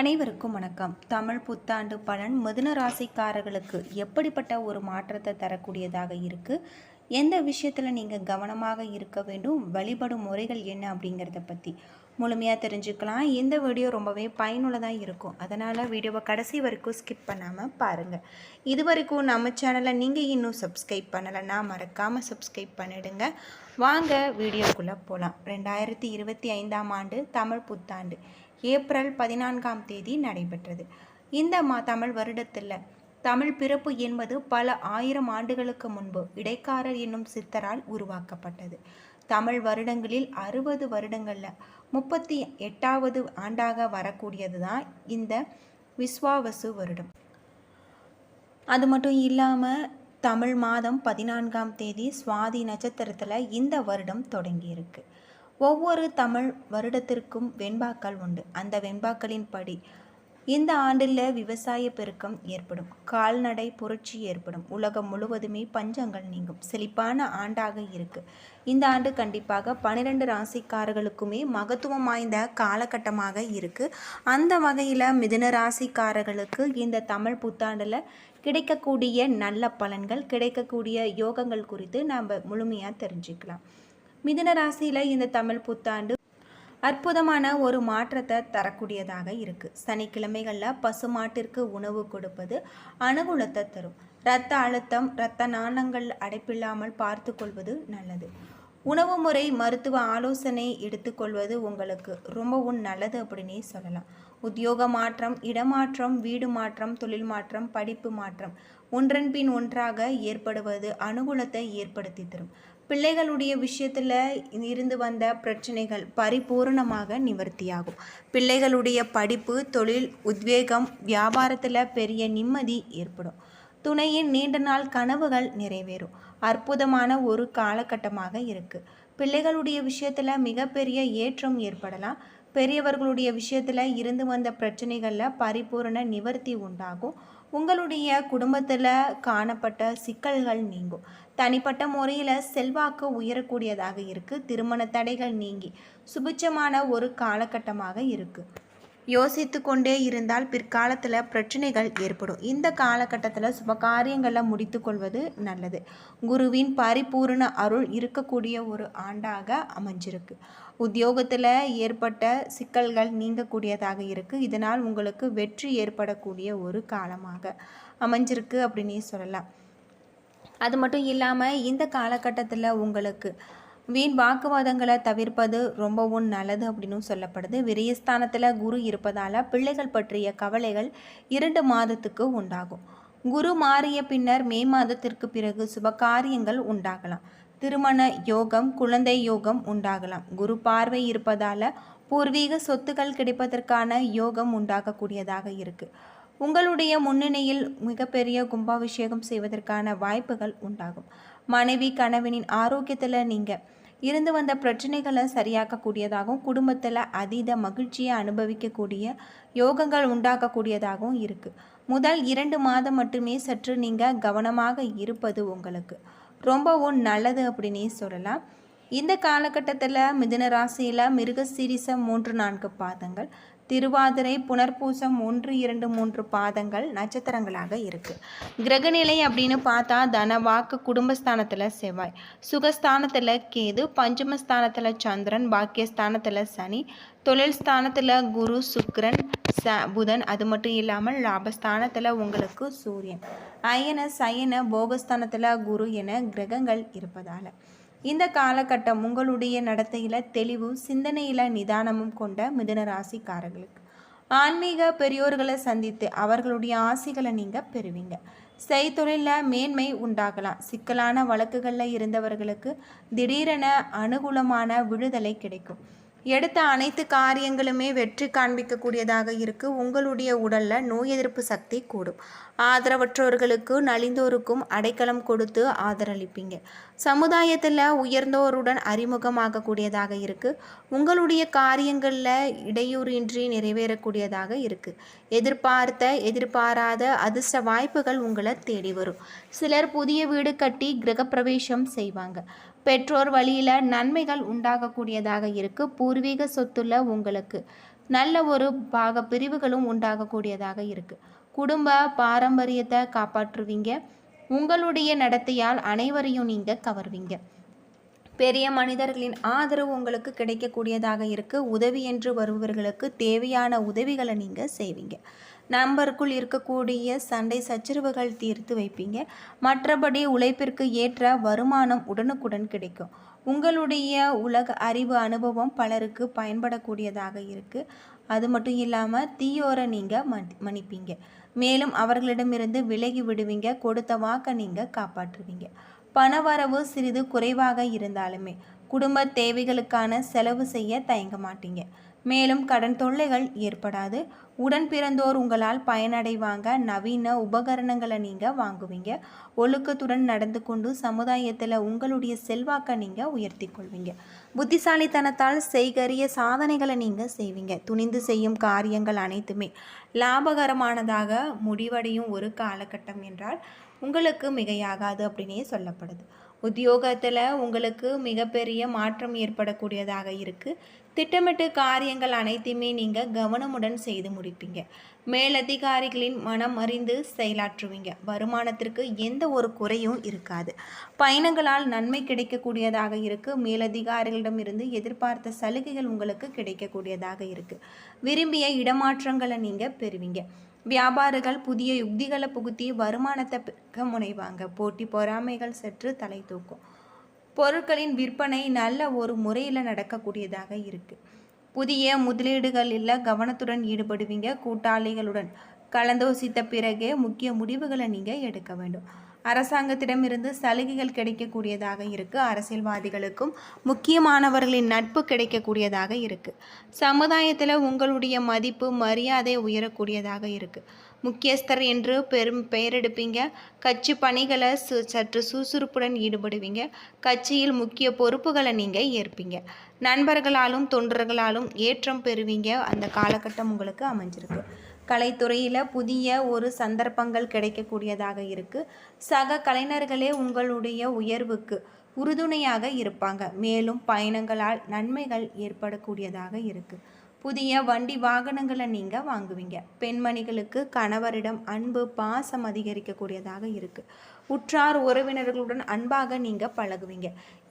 அனைவருக்கும் வணக்கம். தமிழ் புத்தாண்டு பலன் மிதுன ராசிக்காரர்களுக்கு எப்படிப்பட்ட ஒரு மாற்றத்தை தரக்கூடியதாக இருக்குது எந்த விஷயத்தில் நீங்கள் கவனமாக இருக்க வேண்டும்? வழிபடும் முறைகள் என்ன அப்படிங்கிறத பற்றி முழுமையாக தெரிஞ்சுக்கலாம். இந்த வீடியோ ரொம்பவே பயனுள்ளதாக இருக்கும். அதனால் வீடியோவை கடைசி வரைக்கும் ஸ்கிப் பண்ணாமல் பாருங்கள் இது வரைக்கும் நம்ம சேனலை நீங்கள் இன்னும் சப்ஸ்கிரைப் பண்ணலைன்னா மறக்காமல் சப்ஸ்கிரைப் பண்ணிடுங்க. வாங்க வீடியோக்குள்ளே போகலாம் ரெண்டாயிரத்தி இருபத்தி ஐந்தாம் ஆண்டு தமிழ் புத்தாண்டு. ஏப்ரல் பதினான்காம் தேதி நடைபெற்றது. இந்த மா தமிழ் வருடத்தில் தமிழ் பிறப்பு என்பது பல ஆயிரம் ஆண்டுகளுக்கு முன்பு இடைக்காரர் என்னும் சித்தரால் உருவாக்கப்பட்டது. தமிழ் வருடங்களில் அறுபது வருடங்களில் முப்பத்தி எட்டாவது ஆண்டாக வரக்கூடியது தான் இந்த விஸ்வாவசு வருடம். அது மட்டும் இல்லாமல் தமிழ் மாதம் பதினான்காம் தேதி சுவாதி நட்சத்திரத்தில் இந்த வருடம் தொடங்கியிருக்கு. ஒவ்வொரு தமிழ் வருடத்திற்கும் வெண்பாக்கள் உண்டு. அந்த வெண்பாக்களின் படி இந்த ஆண்டில் விவசாய பெருக்கம் ஏற்படும். கால்நடை புரட்சி ஏற்படும். உலகம் முழுவதுமே பஞ்சங்கள் நீங்கும். செழிப்பான ஆண்டாக இருக்கு. இந்த ஆண்டு கண்டிப்பாக பன்னிரெண்டு ராசிக்காரர்களுக்குமே மகத்துவம் வாய்ந்த காலகட்டமாக இருக்கு. அந்த வகையில் மிதுன ராசிக்காரர்களுக்கு இந்த தமிழ் புத்தாண்டில் கிடைக்கக்கூடிய நல்ல பலன்கள் கிடைக்கக்கூடிய யோகங்கள் குறித்து நாம் முழுமையாக தெரிஞ்சுக்கலாம். மிதுன ராசியில் இந்த தமிழ் புத்தாண்டு அற்புதமான ஒரு மாற்றத்தை தரக்கூடியதாக இருக்குது சனிக்கிழமைகளில் பசுமாட்டிற்கு உணவு கொடுப்பது அனுகூலத்தை தரும். இரத்த அழுத்தம் இரத்த நாணங்கள் அடைப்பில்லாமல் பார்த்து கொள்வது நல்லது. உணவு முறை மருத்துவ ஆலோசனை எடுத்துக்கொள்வது உங்களுக்கு ரொம்பவும் நல்லது அப்படின்னே சொல்லலாம். உத்தியோக மாற்றம் இடமாற்றம் வீடு மாற்றம் தொழில் மாற்றம் படிப்பு மாற்றம் ஒன்றன் பின் ஒன்றாக ஏற்படுவது அனுகூலத்தை ஏற்படுத்தி தரும். பிள்ளைகளுடைய விஷயத்தில் இருந்து வந்த பிரச்சனைகள் பரிபூர்ணமாக நிவர்த்தியாகும். பிள்ளைகளுடைய படிப்பு தொழில் உத்வேகம் வியாபாரத்தில் பெரிய நிம்மதி ஏற்படும். துணையின் நீண்ட நாள் கனவுகள் நிறைவேறும். அற்புதமான ஒரு காலகட்டமாக இருக்குது பிள்ளைகளுடைய விஷயத்தில் மிகப்பெரிய ஏற்றம் ஏற்படலாம். பெரியவர்களுடைய விஷயத்தில் இருந்து வந்த பிரச்சனைகளில் பரிபூரண நிவர்த்தி உண்டாகும். உங்களுடைய குடும்பத்தில் காணப்பட்ட சிக்கல்கள் நீங்கும். தனிப்பட்ட முறையில் செல்வாக்கு உயரக்கூடியதாக இருக்குது திருமண தடைகள் நீங்கி சுபிச்சமான ஒரு காலகட்டமாக இருக்குது யோசித்து கொண்டே இருந்தால் பிற்காலத்தில் பிரச்சனைகள் ஏற்படும். இந்த காலகட்டத்தில் சுபகாரியங்களை முடித்து கொள்வது நல்லது. குருவின் பரிபூர்ண அருள் இருக்கக்கூடிய ஒரு ஆண்டாக அமைஞ்சிருக்கு. உத்தியோகத்தில் ஏற்பட்ட சிக்கல்கள் நீங்கக்கூடியதாக இருக்குது இதனால் உங்களுக்கு வெற்றி ஏற்படக்கூடிய ஒரு காலமாக அமைஞ்சிருக்கு அப்படின்னே சொல்லலாம். அது மட்டும் இல்லாமல் இந்த காலகட்டத்தில் உங்களுக்கு வீண் வாக்குவாதங்களை தவிர்ப்பது ரொம்பவும் நல்லது அப்படின்னு சொல்லப்படுது. விரயஸ்தானத்தில் குரு இருப்பதால் பிள்ளைகள் பற்றிய கவலைகள் இரண்டு மாதத்துக்கு உண்டாகும். குரு மாறிய பின்னர் மே மாதத்திற்கு பிறகு சுபகாரியங்கள் உண்டாகலாம். திருமண யோகம் குழந்தை யோகம் உண்டாகலாம். குரு பார்வை இருப்பதால் பூர்வீக சொத்துக்கள் கிடைப்பதற்கான யோகம் உண்டாகக்கூடியதாக இருக்குது உங்களுடைய முன்னணியில் மிகப்பெரிய கும்பாபிஷேகம் செய்வதற்கான வாய்ப்புகள் உண்டாகும். மனைவி கணவனின் ஆரோக்கியத்தில் நீங்கள் இருந்து வந்த பிரச்சனைகளை சரியாக்கக்கூடியதாகவும் குடும்பத்தில் அதீத மகிழ்ச்சியை அனுபவிக்கக்கூடிய யோகங்கள் உண்டாக்கக்கூடியதாகவும் இருக்குது முதல் இரண்டு மாதம் மட்டுமே சற்று நீங்கள் கவனமாக இருப்பது உங்களுக்கு. ரொம்பவும் நல்லது அப்படின்னே சொல்லலாம். இந்த காலகட்டத்தில் மிதுன ராசியில் மிருகசீரிசம் மூன்று நான்கு பாதங்கள். திருவாதிரை புனர்பூசம் ஒன்று இரண்டு மூன்று பாதங்கள் நட்சத்திரங்களாக இருக்குது கிரகநிலை அப்படின்னு பார்த்தா தன வாக்கு குடும்பஸ்தானத்தில் செவ்வாய். சுகஸ்தானத்தில் கேது பஞ்சமஸ்தானத்தில் சந்திரன் பாக்கியஸ்தானத்தில் சனி தொழில் ஸ்தானத்தில் குரு சுக்ரன் ச புதன். அது மட்டும் இல்லாமல் லாபஸ்தானத்தில் உங்களுக்கு சூரியன். அயன சயன போகஸ்தானத்தில் குரு என கிரகங்கள் இருப்பதால். இந்த காலகட்டம் உங்களுடைய நடத்தையில் தெளிவும் சிந்தனையில் நிதானமும் கொண்ட மிதுன ராசிக்காரர்களுக்கு. ஆன்மீக பெரியோர்களை சந்தித்து அவர்களுடைய ஆசைகளை நீங்கள் பெறுவீங்க. செய்தொழிலில் மேன்மை உண்டாகலாம். சிக்கலான வழக்குகளில் இருந்தவர்களுக்கு திடீரென அனுகூலமான விடுதலை கிடைக்கும். எடுத்த அனைத்து காரியங்களுமே வெற்றி காண்பிக்கக்கூடியதாக இருக்குது உங்களுடைய உடலில் நோய் எதிர்ப்பு சக்தி கூடும். ஆதரவற்றோர்களுக்கு நலிந்தோருக்கும் அடைக்கலம் கொடுத்து ஆதரளிப்பீங்க சமுதாயத்தில் உயர்ந்தோருடன் அறிமுகமாகக்கூடியதாக இருக்குது உங்களுடைய காரியங்களில் இடையூறின்றி நிறைவேறக்கூடியதாக இருக்குது எதிர்பார்த்த எதிர்பாராத அதிர்ஷ்ட வாய்ப்புகள் உங்களை தேடி வரும். சிலர் புதிய வீடு கட்டி கிரகப்பிரவேசம் செய்வாங்க. பெற்றோர் வழியில் நன்மைகள் உண்டாகக்கூடியதாக இருக்குது பூர்வீக சொத்துல உங்களுக்கு நல்ல ஒரு பாக பிரிவுகளும் உண்டாகக்கூடியதாக இருக்குது குடும்ப பாரம்பரியத்தை காப்பாற்றுவீங்க. உங்களுடைய நடத்தையால் அனைவரையும் நீங்கள் கவர்வீங்க. பெரிய மனிதர்களின் ஆதரவு உங்களுக்கு கிடைக்கக்கூடியதாக இருக்குது உதவி என்று வருபவர்களுக்கு தேவையான உதவிகளை நீங்கள் செய்வீங்க. நண்பருக்குள் இருக்கக்கூடிய சண்டை சச்சரவுகள் தீர்த்து வைப்பீங்க. மற்றபடி உழைப்பிற்கு ஏற்ற வருமானம் உடனுக்குடன் கிடைக்கும். உங்களுடைய உலக அறிவு அனுபவம் பலருக்கு பயன்படக்கூடியதாக இருக்குது அது மட்டும் இல்லாமல் தீயோரை நீங்கள் மன்னிப்பீங்க. மேலும் அவர்களிடமிருந்து விலகி விடுவீங்க. கொடுத்த வாக்கை நீங்கள் காப்பாற்றுவீங்க. பணவரவு சிறிது குறைவாக இருந்தாலுமே குடும்ப தேவைகளுக்கான செலவு செய்ய தயங்க மாட்டீங்க. மேலும் கடன் தொல்லைகள் ஏற்படாது. உடன் பிறந்தோர் உங்களால் பயனடைவாங்க. நவீன உபகரணங்களை நீங்கள் வாங்குவீங்க. ஒழுக்கத்துடன் நடந்து கொண்டு சமுதாயத்தில் உங்களுடைய செல்வாக்கை நீங்கள் உயர்த்தி கொள்வீங்க. புத்திசாலித்தனத்தால் செய்கரிய சாதனைகளை நீங்கள் செய்வீங்க. துணிந்து செய்யும் காரியங்கள் அனைத்துமே லாபகரமானதாக முடிவடையும் ஒரு காலகட்டம் என்றால் உங்களுக்கு மிகையாகாது அப்படின்னே சொல்லப்படுது. உத்தியோகத்தில் உங்களுக்கு மிகப்பெரிய மாற்றம் ஏற்படக்கூடியதாக இருக்குது திட்டமிட்டு காரியங்கள் அனைத்தையுமே நீங்கள் கவனமுடன் செய்து முடிப்பீங்க. மேலதிகாரிகளின் மனம் அறிந்து செயலாற்றுவீங்க. வருமானத்திற்கு எந்த ஒரு குறையும் இருக்காது. பயணங்களால் நன்மை கிடைக்கக்கூடியதாக இருக்குது மேலதிகாரிகளிடமிருந்து எதிர்பார்த்த சலுகைகள் உங்களுக்கு கிடைக்கக்கூடியதாக இருக்குது விரும்பிய இடமாற்றங்களை நீங்கள் பெறுவீங்க. வியாபாரிகள் புதிய யுக்திகளை புகுத்தி வருமானத்தை பெருக்க முனைவாங்க. போட்டி பொறாமைகள் சற்று தலை தூக்கும். பொருட்களின் விற்பனை நல்ல ஒரு முறையில் நடக்கக்கூடியதாக இருக்குது புதிய முதலீடுகளில் கவனத்துடன் ஈடுபடுவீங்க. கூட்டாளிகளுடன் கலந்தோசித்த பிறகே முக்கிய முடிவுகளை நீங்கள் எடுக்க வேண்டும். அரசாங்கத்திடமிருந்து சலுகைகள் கிடைக்கக்கூடியதாக இருக்குது அரசியல்வாதிகளுக்கும் முக்கியமானவர்களின் நட்பு கிடைக்கக்கூடியதாக இருக்குது சமுதாயத்தில் உங்களுடைய மதிப்பு மரியாதை உயரக்கூடியதாக இருக்குது முக்கியஸ்தர் என்று பெரும் பெயரெடுப்பீங்க. கட்சி பணிகளை சு சற்று சுறுசுறுப்புடன் ஈடுபடுவீங்க. கட்சியில் முக்கிய பொறுப்புகளை நீங்கள் ஏற்பீங்க. நண்பர்களாலும் தொண்டர்களாலும் ஏற்றம் பெறுவீங்க. அந்த காலகட்டம் உங்களுக்கு அமைஞ்சிருக்கு. கலைத்துறையில் புதிய ஒரு சந்தர்ப்பங்கள் கிடைக்கக்கூடியதாக இருக்குது சக கலைஞர்களே உங்களுடைய உயர்வுக்கு உறுதுணையாக இருப்பாங்க. மேலும் பயணங்களால் நன்மைகள் ஏற்படக்கூடியதாக இருக்குது புதிய வண்டி வாகனங்களை நீங்கள் வாங்குவீங்க. பெண்மணிகளுக்கு கணவரிடம் அன்பு பாசம் அதிகரிக்கக்கூடியதாக இருக்குது உற்றார் உறவினர்களுடன் அன்பாக நீங்கள் பழகுவீங்க.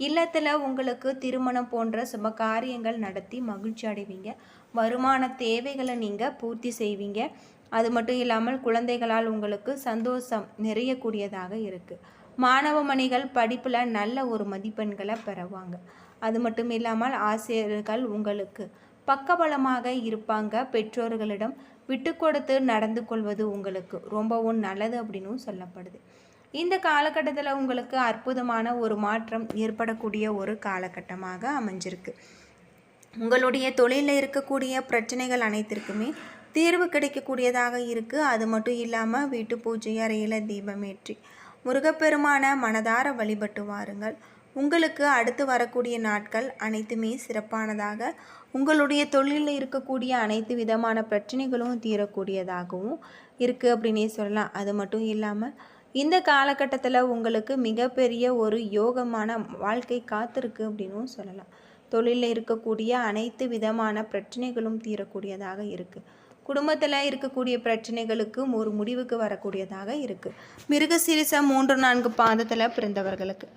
இல்லத்தில் உங்களுக்கு திருமணம் போன்ற சுப காரியங்கள் நடத்தி மகிழ்ச்சி அடைவீங்க. வருமான தேவைகளை நீங்கள் பூர்த்தி செய்வீங்க. அது மட்டும் இல்லாமல் குழந்தைகளால் உங்களுக்கு சந்தோஷம் நிறையக்கூடியதாக இருக்குது மாணவ மணிகள் படிப்பில் நல்ல ஒரு மதிப்பெண்களை பெறுவாங்க. அது மட்டும் இல்லாமல் ஆசிரியர்கள் உங்களுக்கு பக்கபலமாக இருப்பாங்க. பெற்றோர்களிடம் விட்டு கொடுத்து நடந்து கொள்வது உங்களுக்கு ரொம்பவும் நல்லது அப்படின்னு சொல்லப்படுது. இந்த காலகட்டத்தில் உங்களுக்கு அற்புதமான ஒரு மாற்றம் ஏற்படக்கூடிய ஒரு காலகட்டமாக அமைஞ்சிருக்கு. உங்களுடைய தொழிலில் இருக்கக்கூடிய பிரச்சனைகள் அனைத்திற்குமே தீர்வு கிடைக்கக்கூடியதாக இருக்குது அது மட்டும் இல்லாமல் வீட்டு பூஜை அறையில் தீபமேற்றி முருகப்பெருமான மனதார வழிபட்டு வாருங்கள். உங்களுக்கு அடுத்து வரக்கூடிய நாட்கள் அனைத்துமே சிறப்பானதாக உங்களுடைய தொழிலில் இருக்கக்கூடிய அனைத்து விதமான பிரச்சனைகளும் தீரக்கூடியதாகவும் இருக்குது அப்படின்னே சொல்லலாம். அது மட்டும் இல்லாமல் இந்த காலகட்டத்தில் உங்களுக்கு மிகப்பெரிய ஒரு யோகமான வாழ்க்கை காத்திருக்கு அப்படின்னும் சொல்லலாம். தொழிலில் இருக்கக்கூடிய அனைத்து விதமான பிரச்சனைகளும் தீரக்கூடியதாக இருக்குது குடும்பத்தில் இருக்கக்கூடிய பிரச்சனைகளுக்கும் ஒரு முடிவுக்கு வரக்கூடியதாக இருக்குது மிருகசிரிசம் மூன்று நான்கு பாதத்தில் பிறந்தவர்களுக்கு.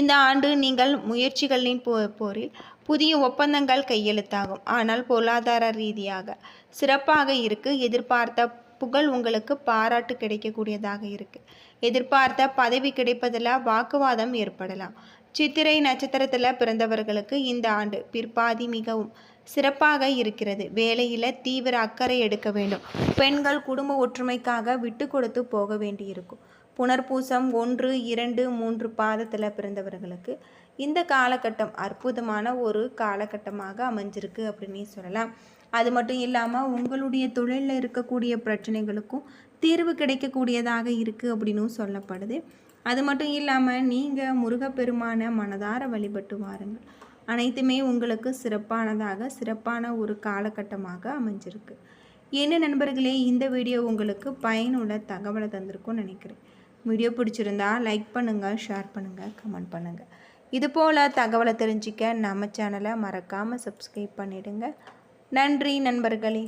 இந்த ஆண்டு நீங்கள் முயற்சிகளின் போ போரில் புதிய ஒப்பந்தங்கள் கையெழுத்தாகும். ஆனால் பொருளாதார ரீதியாக சிறப்பாக இருக்குது எதிர்பார்த்த புகழ் உங்களுக்கு பாராட்டு கிடைக்கக்கூடியதாக இருக்குது எதிர்பார்த்த பதவி கிடைப்பதில் வாக்குவாதம் ஏற்படலாம். சித்திரை நட்சத்திரத்தில் பிறந்தவர்களுக்கு இந்த ஆண்டு பிற்பாதி மிகவும் சிறப்பாக இருக்கிறது. வேலையில் தீவிர அக்கறை எடுக்க வேண்டும். பெண்கள் குடும்ப ஒற்றுமைக்காக விட்டு கொடுத்து போக வேண்டியிருக்கும். புனர்பூசம் ஒன்று இரண்டு மூன்று பாதத்தில் பிறந்தவர்களுக்கு இந்த காலகட்டம் அற்புதமான ஒரு காலகட்டமாக அமைஞ்சிருக்கு அப்படின்னு சொல்லலாம். அது மட்டும் இல்லாமல் உங்களுடைய தொழிலில் இருக்கக்கூடிய பிரச்சனைகளுக்கும் தீர்வு கிடைக்கக்கூடியதாக இருக்குது அப்படின்னும் சொல்லப்படுது. அது மட்டும் இல்லாமல் நீங்கள் முருகப்பெருமான மனதார வழிபட்டு வாருங்கள். அனைத்துமே உங்களுக்கு சிறப்பானதாக சிறப்பான ஒரு காலகட்டமாக அமைஞ்சிருக்கு. என்ன நண்பர்களே இந்த வீடியோ உங்களுக்கு பயனுள்ள தகவலை தந்திருக்கும்னு நினைக்கிறேன். வீடியோ பிடிச்சிருந்தா லைக் பண்ணுங்கள் ஷேர் பண்ணுங்கள் கமெண்ட் பண்ணுங்கள் இது போல் தகவலை தெரிஞ்சிக்க நம்ம சேனலை மறக்காமல் சப்ஸ்கிரைப் பண்ணிவிடுங்க நன்றி நண்பர்களே.